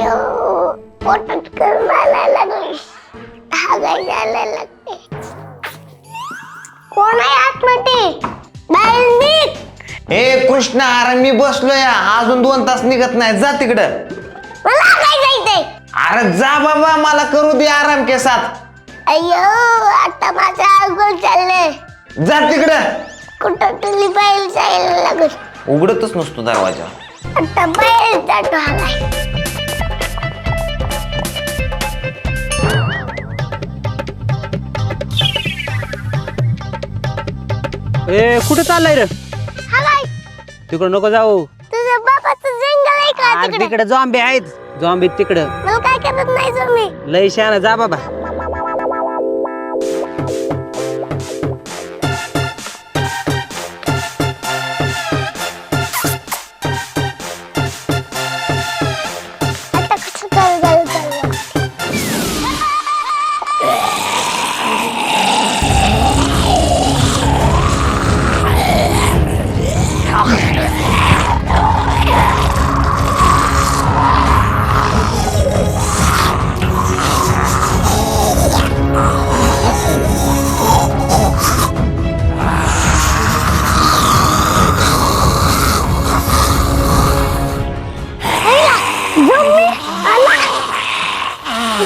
अयो पोटात करमायला लागली हागाय जायला लागते कोण आहे आतमध्ये? बाहेर निघ. ए कृष्णा अरे मी बसलोय. अजून दोन तास निघत नाही जा तिकडं. मला काय जायचंय. अरे जा बाबा मला करू दे आराम के साथ. अयो आता माझं अवघड चाललंय. जा तिकडं. कुठं तुली बाहेर जायला लागत उघडतच नसतो दरवाजा. आता बाहेर जातो हागाय ए कुठे चाललाय रे? तिकडे नको जाऊ. जंगल आहे का तिकडे? तिकडे जॉम्बी आहेत. जॉम्बी तिकडं. मला काय करत नाही तुम्ही? लय शान जा बाबा.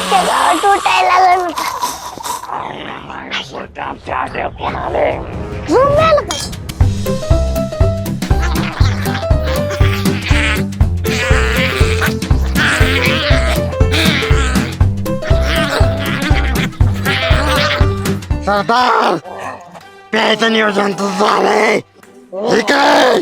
लागलं आला का सरदार प्यायचं नियोजन तर झालंय ठीक आहे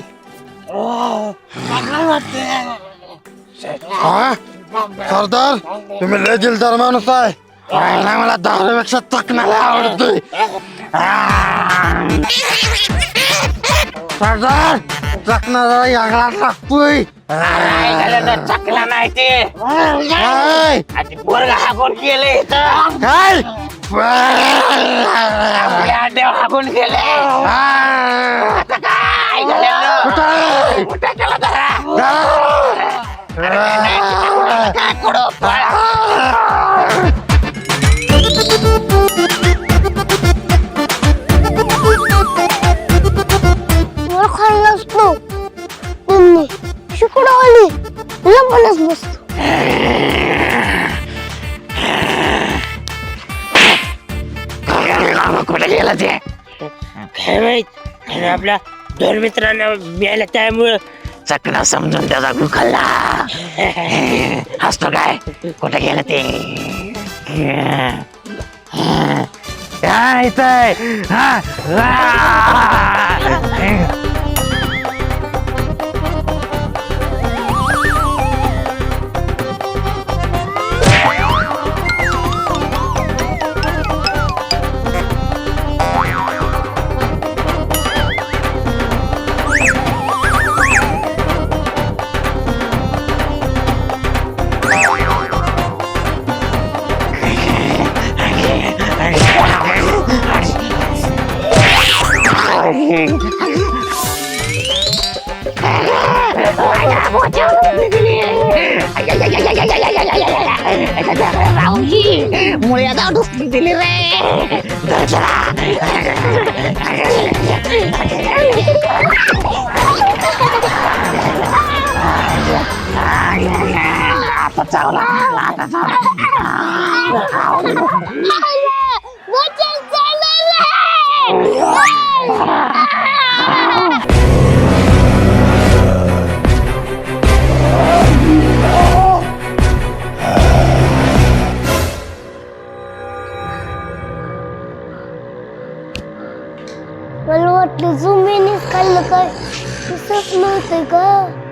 हा? सरदार तुम्ही लय दिलदार माणूस आहे. पाहायला मला दारूपेक्षा चकणाला आवडतोय सरदार चकणाला यागला लागतोय. चकला नाही ते काय? पोरग हाकून गेले काय? हाकून गेले काय झालं? कुठं केलं काय असतो शिकडं आली लपणच बसतो कुठे ते काय माहीत आपल्या दोन मित्रांना मिळाल्या त्यामुळं चकना समजून त्याचा गुखल्ला. हसतो काय? कुठे गेलं ते? काय इथं हा. मुळे आता डुसली दिली रे आता चावला आता मला आपलं जुमिनीच खाल्लं काय दिसत नव्हतं का